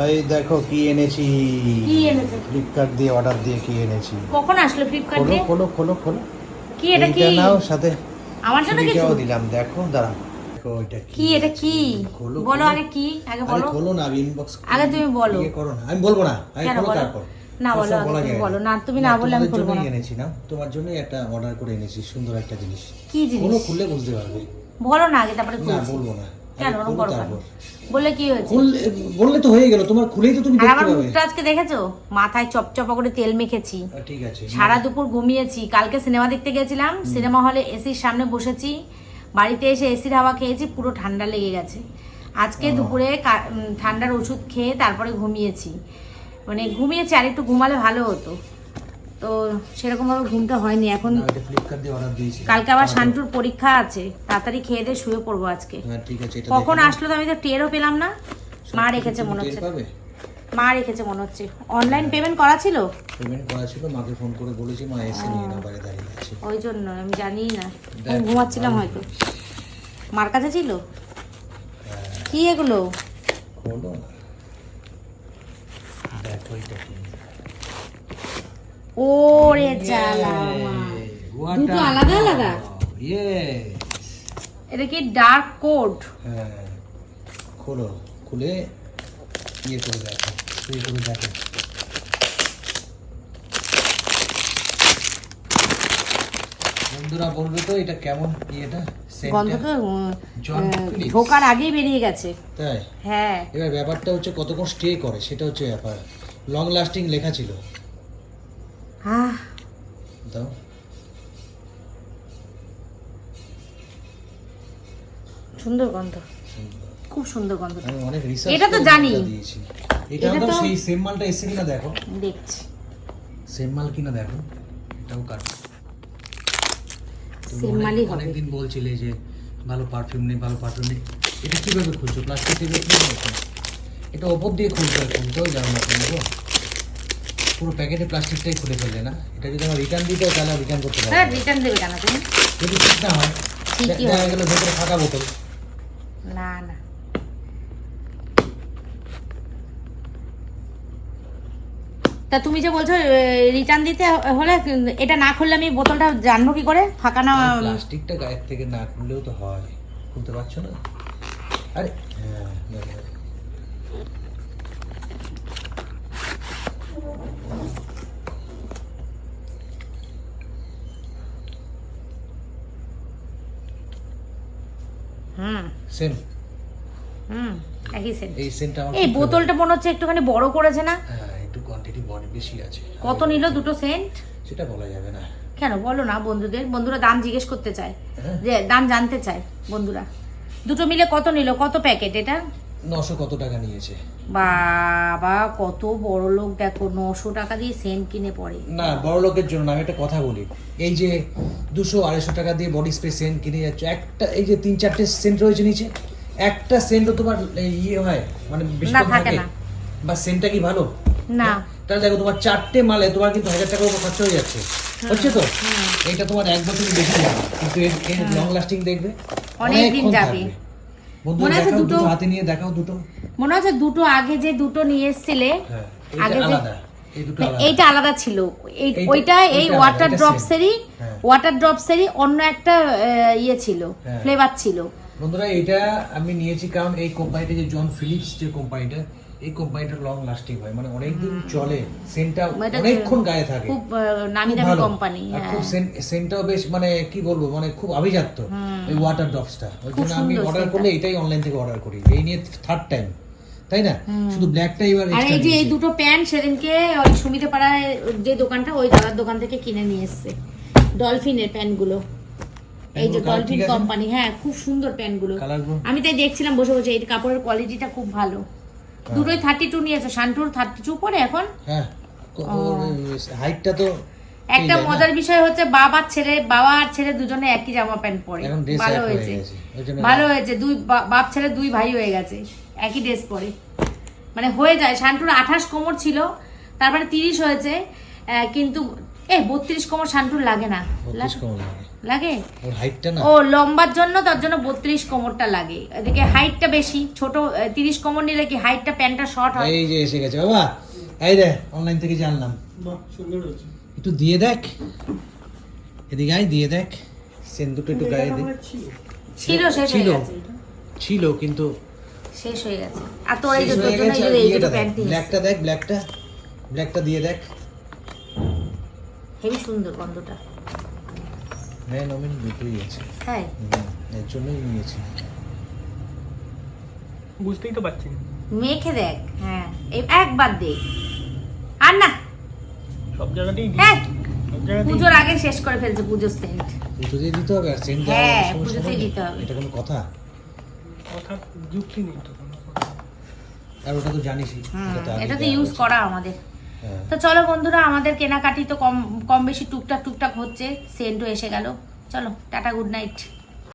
এই দেখো কি এনেছি। কি এনেছো? ফ্লিপকার্ট দিয়ে অর্ডার দিয়ে কি এনেছি। কখন আসলো ফ্লিপকার্ট দিয়ে? খোলো খোলো খোলো। কি এটা কি? নাও সাথে আমার জন্য কিছু? দিলাম দেখো দাঁড়াও দেখো এটা কি? এটা কি? বলো আগে কি? আগে বলো। খোলো না ইনবক্স আগে তুমি বলো। করো না আমি বলব না। কেন খোলো তারপর। না, বলো, বলা আগে তুমি বলো। না, তুমি না বললে আমি জন্যই না। এনেছি না। তোমার জন্য একটা অর্ডার করে এনেছি সুন্দর একটা জিনিস। কি জিনিস? খোলো খুললে বুঝতে পারবে। বলো না আগে তারপরে না বলব না। কেন ওরকম করো বললে কি হয়েছে? বললে তো হয়ে গেল তোমার খুলেই তো তুমি আমার মুখটা আজকে দেখেছ? মাথায় চপচপা করে তেল মেখেছি। ঠিক আছে। সারা দুপুর ঘুমিয়েছি। কালকে সিনেমা দেখতে গেছিলাম। সিনেমা হলে এসির সামনে বসেছি। বাড়িতে এসে এসির হাওয়া খেয়েছি পুরো ঠান্ডা লেগে গেছে। আজকে দুপুরে ঠান্ডার ওষুধ খেয়ে তারপরে ঘুমিয়েছি। মানে ঘুমিয়েছি আর একটু ঘুমালে ভালো হতো। তো সেরকম ভাবে ঘুমটা হয়নি। এখন না, কালকে আবার শান্তুর পরীক্ষা আছে। তাড়াতাড়ি খেয়ে দিয়ে শুয়ে পড়ব আজকে। হ্যাঁ ঠিক আছে এটা কখন আসলো তো আমি তো টেরও পেলাম না। মা রেখেছে মনে হচ্ছে। মা রেখেছে মনে হচ্ছে। অনলাইন পেমেন্ট করা ছিল? পেমেন্ট করা ছিল মাকে ফোন করে বলেছি মা এসে নিয়ে নাও বাইরে দাঁড়িয়ে আছে। ওই জন্য আমি জানি না। আমি ঘুমাচ্ছিলাম হয়তো। মার কাছে ছিল? কি এগুলো? না। দেখো এটা কি ওরে দুটো আলাদা আলাদা? এটা কি ডার্ক কোড হ্যাঁ খোলো খুলে ইয়ে করে দেখো শুয়ে করে দেখো। বন্ধুরা বলবে তো এটা কেমন আহ, ফিলিপস। ঢোকার আগেই বেরিয়ে গেছে। তাই? হ্যাঁ। এবার ব্যাপারটা হচ্ছে কতক্ষণ স্টে করে সেটা হচ্ছে ব্যাপার। লং লাস্টিং লেখা ছিল। আহ দাও সুন্দর গন্ধ। খুব সুন্দর গন্ধ। আমি অনেক রিসার্চ এটা তো জানি। এটা তো তো- সেই সেম মালটা এসে কিনা দেখো। দেখছি। সেম মাল কিনা দেখো। এটাও কাট Same মালই হবে। অনেকদিন বলছিলে যে ভালো পারফিউম নেই ভালো পারফিউম নেই। এটা কীভাবে খুলছো? প্লাস্টিক খুলছো? এটা ওপর দিয়ে খুলতে হয় খুলতেও জানো না তুমি পুরো প্যাকেটে প্লাস্টিকটাই খুলে ফেললে না? এটা যদি আমার রিটার্ন দিতে হয় তাহলে রিটার্ন করতে হ্যাঁ পারব রিটার্ন দেবে কেন তুমি? যদি ঠিক না হয় দেখা। গেলো ভেতরে ফাঁকা বোতল। না না। তা তুমি যে বলছো রিটার্ন দিতে হলে এটা না খুললে আমি বোতলটা জানব কি করে? ফাঁকা না প্লাস্টিকটা গায়ের থেকে না খুললেও তো হয়। খুলতে পারছ না? আরে হ্যাঁ। হুম। সেম হুম একই সেন্ট এই সেন্টটা এই বোতলটা মনে হচ্ছে একটুখানি বড় করেছে না? হ্যাঁ একটু কোয়ান্টিটি বড় বেশি আছে। কত নিল দুটো সেন্ট সেটা বলা যাবে না। কেন? বলো না বন্ধুদের। বন্ধুরা দাম জিজ্ঞেস করতে চায়। হ্যাঁ। যে দাম জানতে চায় বন্ধুরা। দুটো মিলে কত নিল? কত প্যাকেট এটা? নশো কত টাকা নিয়েছে? বাবা কত বড় লোক দেখো নশো টাকা দিয়ে সেন্ট কিনে পড়ে। না বড় লোকের জন্য আমি একটা কথা বলি। এই যে দুশো আড়াইশো টাকা দিয়ে বডি স্প্রে সেন্ট কিনে যাচ্ছ একটা এই যে তিন চারটে সেন্ট রয়েছে নিচে একটা সেন্টও তোমার ইয়ে হয় মানে বেশি থাকে বা সেন্টটা কি ভালো? না। তাহলে দেখো তোমার চারটে মালে তোমার কিন্তু হাজার টাকা উপর খরচা হয়ে যাচ্ছে। হচ্ছে তো? এইটা তোমার এক বছর বেশি যাবে কিন্তু এর লং লাস্টিং দেখবে অনেক দিন যাবে। মনে আছে দুটো- হাতে নিয়ে দেখাও দুটো। মনে আছে দুটো আগে যে দুটো নিয়ে এসছিলে হ্যাঁ আগে এইটা যে আলাদা এইটা ছিল। ওইটা এই ওয়াটার ড্রপসেরই হ্যাঁ। ওয়াটার ড্রপসেরই অন্য একটা ইয়ে ছিল হ্যাঁ। ফ্লেভার ছিল। বন্ধুরা এটা আমি নিয়েছি কারণ এই কোম্পানিটা যে জন ফিলিপস যে কোম্পানিটা এই কোম্পানিটা লং লাস্টিং হয়। মানে অনেকদিন চলে সেন্টটা অনেকক্ষণ গায়ে থাকে। খুব নামি দামি কোম্পানি হ্যাঁ খুব সেন্ট- সেন্টটাও বেশ মানে কি বলব মানে খুব আভিজাত্য এই ওয়াটার ড্রপসটা ওই জন্য আমি অর্ডার করলে এটাই অনলাইন থেকে অর্ডার করি। এই নিয়ে থার্ড টাইম তাই না? শুধু ব্ল্যাকটা এবার আর এই যে এই দুটো প্যান্ট সেদিনকে ওই সুমিতে পাড়ায় যে দোকানটা ওই দাদার দোকান থেকে কিনে নিয়ে এসছে। ডলফিনের প্যান্টগুলো এই যে ডলফিন কোম্পানি হ্যাঁ খুব সুন্দর প্যান্টগুলো আমি তাই দেখছিলাম বসে বসে এই কাপড়ের কোয়ালিটিটা খুব ভালো। দুটোই থার্টি টু নিয়েছে শান্টুর থার্টি টু পরে এখন হ্যাঁ হাইটটা তো একটা? মজার বিষয় হচ্ছে বাবা ছেলে বাবা আর ছেলে দুজনে একই জামা প্যান্ট পরে। ভালো হয়েছে। ভালো হয়েছে দুই বাপ ছেলে দুই ভাই হয়ে গেছে একই ড্রেস পরে। মানে হয়ে যায় শান্টুর আঠাশ কোমর ছিল তারপরে তিরিশ হয়েছে কিন্তু এ বত্রিশ কোমর শান্টুর লাগে না। লাগে? লাগে? ওর হাইটটা না? ও লম্বার জন্য তার জন্য বত্রিশ কোমরটা লাগে। এদিকে হাইটটা বেশি ছোট তিরিশ কোমর নিলে কি হাইটটা প্যান্টটা শর্ট হয়? এই যে এসে গেছে। বাবা এই রে অনলাইন থেকে জানলাম। বাহ সুন্দর হয়েছে। একটু দিয়ে দেখ। এদিকে আয় দিয়ে দেখ। সেন দুটো একটু গায়ে দে। ছিল। শেষ হয়ে ছিল। গেছে ছিল কিন্তু শেষ হয়ে গেছে। আর তোর এই যে শেষ তোর জন্য গেছে, এই যে এই ইয়েটা দুটো দেখ, প্যান্ট নিয়েছি। ব্ল্যাকটা দেখ ব্ল্যাকটা ব্ল্যাকটা দিয়ে দেখ। হেবি সুন্দর গন্ধটা। হ্যাঁ নমিন দুটোই আছে। তাই? এর জন্যই নিয়েছি। বুঝতেই তো পারছি মেখে দেখ হ্যাঁ এই একবার দে। আর না। সব জায়গাতেই। হ্যাঁ পুজোর আগে শেষ করে ফেলছে পুজোর সেন্ট। পুজোতেই দিতে হবে আর সেন্ট হ্যাঁ, পুজোতেই দিতে হবে। এটা কোনো কথা? কথা যুক্তি নেই তো কোনো। আর ওটা তো জানিসই এটা তো ইউজ করা আমাদের। তো চলো বন্ধুরা, আমাদের কেনাকাটি তো কম কম বেশি টুকটাক টুকটাক হচ্ছে সেন্টও এসে গেল। চলো, টাটা গুড নাইট